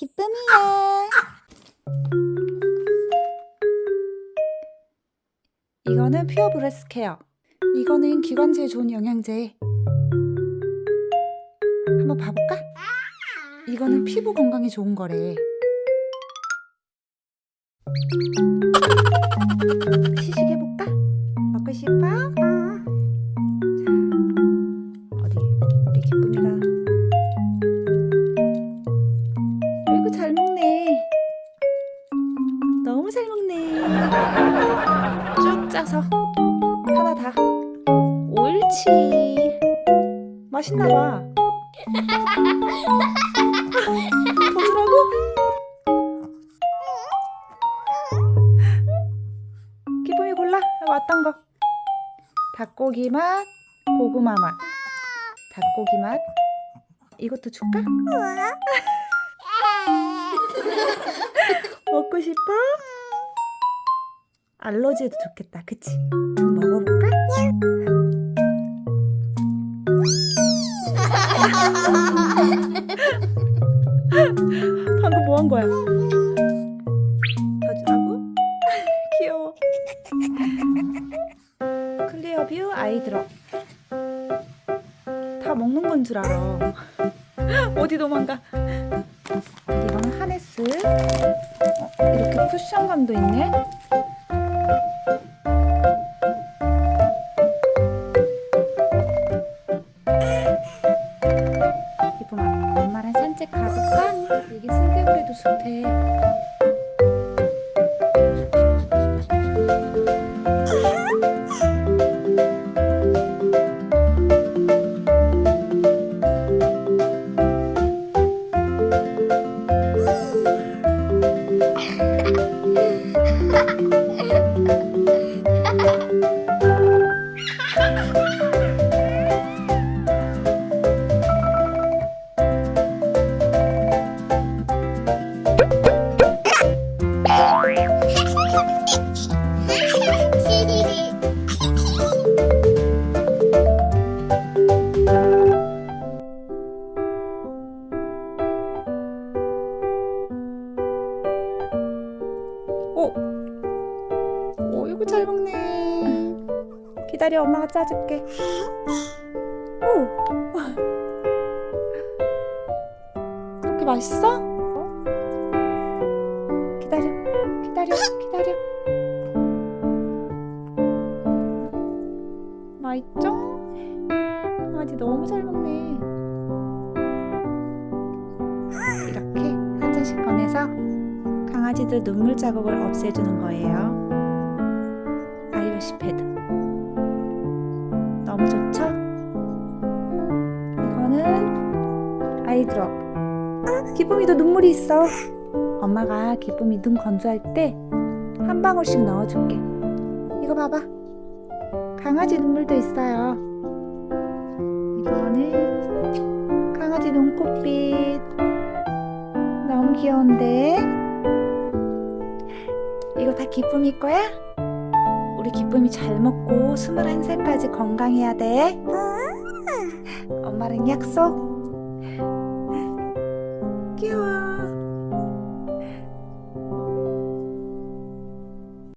기쁨이야. 이거는 퓨어 브레스 케어. 이거는 기관지에 좋은 영양제. 한번 봐볼까? 이거는 피부 건강에 좋은 거래. 너무 잘 먹네. 쭉 짜서 하나 다. 옳지. 맛있나 봐. 더 주라고? 기쁨이 골라. 왔던 거. 닭고기 맛, 고구마 맛. 닭고기 맛. 이것도 줄까? 먹고 싶어? 알러지에도 좋겠다. 그치? 먹어볼까? 방금 뭐 한 거야? 더 주라고? 귀여워. 클리어 뷰 아이드롭. 다 먹는 건 줄 알아. 어디 도망가? 이거는 하네스. 쿠션감도 있네. 오! 오, 이거 잘 먹네. 기다려, 엄마가 짜줄게. 오! 그렇게 맛있어? 어? 기다려, 기다려, 기다려. 맛있죠? 아직 너무 잘 먹네. 이렇게 한 잔씩 꺼내서 강아지들 눈물 자국을 없애주는 거예요. 아이워시 패드. 너무 좋죠? 이거는 아이드롭. 기쁨이도 눈물이 있어. 엄마가 기쁨이 눈 건조할 때 한 방울씩 넣어줄게. 이거 봐봐. 강아지 눈물도 있어요. 이거는 강아지 눈코빛. 너무 귀여운데? 이거 다 기쁨일 거야? 우리 기쁨이 잘 먹고 21살까지 건강해야 돼. 엄마랑 약속. 귀여워.